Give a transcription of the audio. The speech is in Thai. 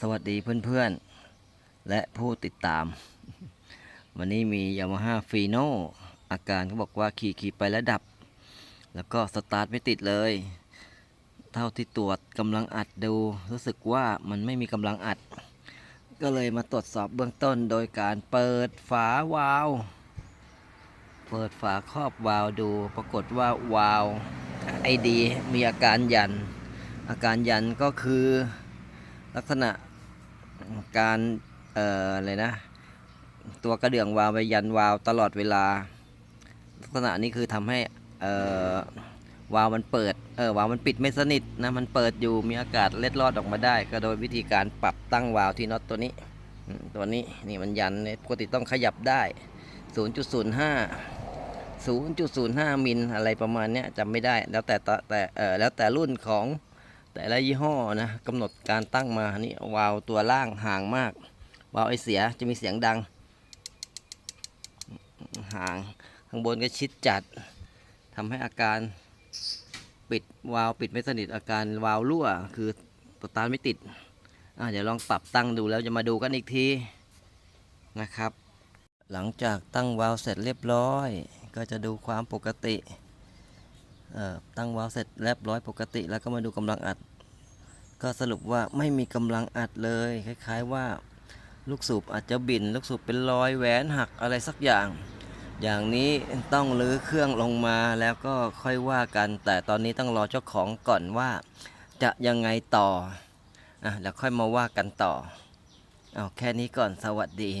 สวัสดีเพื่อนๆ และผู้ติดตาม วันนี้มี Yamaha f i n o อาการเขาบอกว่าขี่ขี่ไปแล้วดับ แล้วก็สตาร์ทไม่ติดเลย เท่าที่ตรวจกำลังอัดดู รู้สึกว่ามันไม่มีกำลังอัด ก็เลยมาตรวจสอบเบื้องต้นโดยการเปิดฝาวาล์วเปิดฝาครอบวาล์วดู ปรากฏว่าวาล์วไอดีมีอาการยัน อาการยันก็คือ ลักษณะการเอ่ออะไรนะ ตัวกระเดื่องวาล์วไปยันวาล์วตลอดเวลา ลักษณะนี้คือทำให้เอ่อวาล์วมันเปิดเออวาล์วมันปิดไม่สนิทนะมันเปิดอยู่มีอากาศเล็ดลอดออกมาได้ ก็โดยวิธีการปรับตั้งวาล์วที่น็อตตัวนี้ตัวนี้นี่มันยันเนี่ยปกติต้องขยับได้ 0.05 0.05 มิลอะไรประมาณเนี้ยจำไม่ได้แล้วแต่แต่เออแล้วแต่รุ่นของ แต่ละยี่ห้อนะกำหนดการตั้งมานี่วาล์วตัวล่างห่างมาก วาล์วไอเสียจะมีเสียงดัง ห่างข้างบนก็ชิดจัดทำให้อาการปิดวาล์วปิดไม่สนิทอาการวาล์วรั่ว คือตัวตาร์ทไม่ติดอะเดี๋ยวลองปรับตั้งดูแล้วจะมาดูกันอีกทีนะครับ หลังจากตั้งวาล์วเสร็จเรียบร้อย ก็จะดูความปกติ ตั้งวาล์วเสร็จเรียบร้อยปกติ แล้วก็มาดูกำลังอัด ก็สรุปว่าไม่มีกำลังอัดเลย คล้าย ๆ ว่าลูกสูบอาจจะบิน ลูกสูบเป็นรอยแหวนหักอะไรสักอย่าง อย่างนี้ต้องรื้อเครื่องลงมาแล้วก็ค่อยว่ากัน แต่ตอนนี้ต้องรอเจ้าของก่อนว่า จะยังไงต่ออะแล้วค่อยมาว่ากันต่อเอาแค่นี้ก่อนสวัสดี